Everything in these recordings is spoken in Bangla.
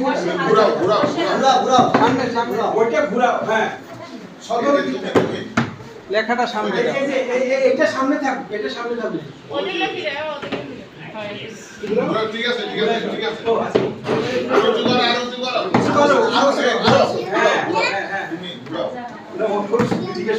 ঘুরাও ঘুরাও ঘুরাও ঘুরাও সামনে সামনে ওইটা ঘুরাও হ্যাঁ সদর তুমি লেখাটা সামনে এটা সামনে থাক এটা সামনে থাকবে হয়। ঠিক আছে ঠিক আছে ঠিক আছে আরও আরও আরও আরও আরও হ্যাঁ। হ্যাঁ হ্যাঁ। তুমি ঘুরাও না, ও খুব জিজ্ঞেস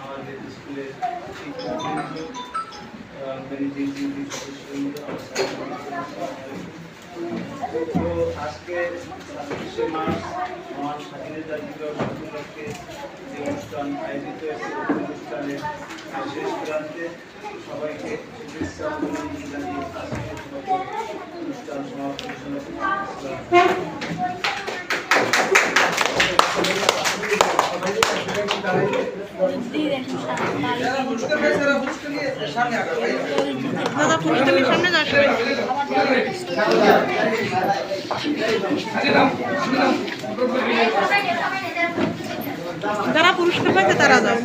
আমাদের স্কুলে তো আজকে ছাব্বিশে মার্চ স্বাধীনতা দিবস উপলক্ষে যে অনুষ্ঠান আয়োজিত হয়েছে শেষ প্রান্তে সবাইকে অনুষ্ঠান বুঝতে নিয়ে সামনে আগাও। দাদা পুরুষদের সামনে যাস যারা পুরস্কার পাইছে তারা যাও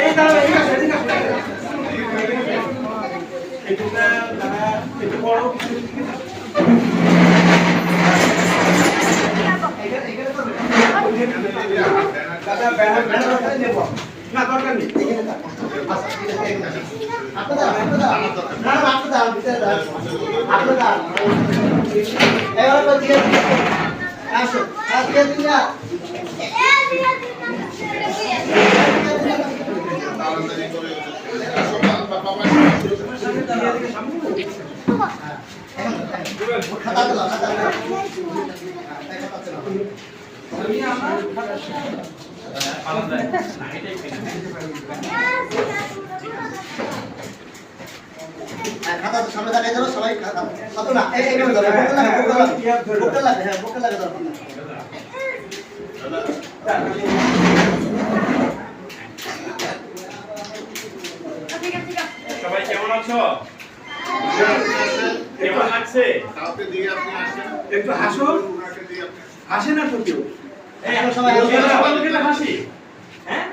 এই দাঁড়াও, এই কাছে, এই কাছে। এটা দাঁড়া, এটা বড় কিছু দিকে যাও। দাদা ব্যানার ব্যানার ওখানে নেবো। না দরকার নেই এখানে থাক। খাতা সামনে ধরো সবাই খাতা খাতা না ধরো বুকটা লাগে হ্যাঁ বুকটা লাগে ধরো সবাই কেমন আছো? কেমন লাগছে? কাউকে দিয়ে আপনি আসেন। একটু হাসো হাসে না তো কেউ? সবাই, হাসি। হ্যাঁ?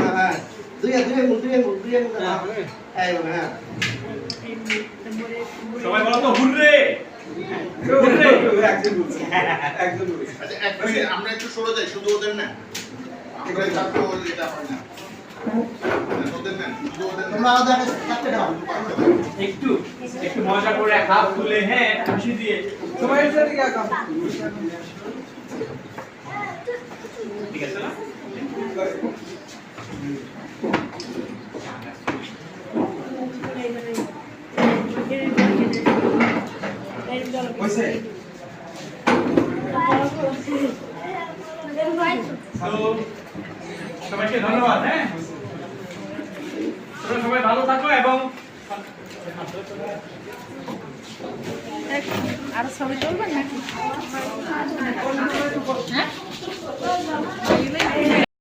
না হ্যাঁ দুই দুই দুই দুই হ্যাঁ। সবাই বলো তো হুররে! একজন বলছে একজন বলছে আচ্ছা আমরা একটু সরে যাই শুধু ওদের না। আমরা থাকব এটা হয় না। তোমরা একটু একটু মজা করে হাত তুলে হ্যাঁ হাসি দিয়ে। ঠিক আছে না? হয়েছে? সবাইকে ধন্যবাদ হ্যাঁ? তোমরা ভালো থাকো এবং আর সবাই চলবে নাকি? হ্যাঁ?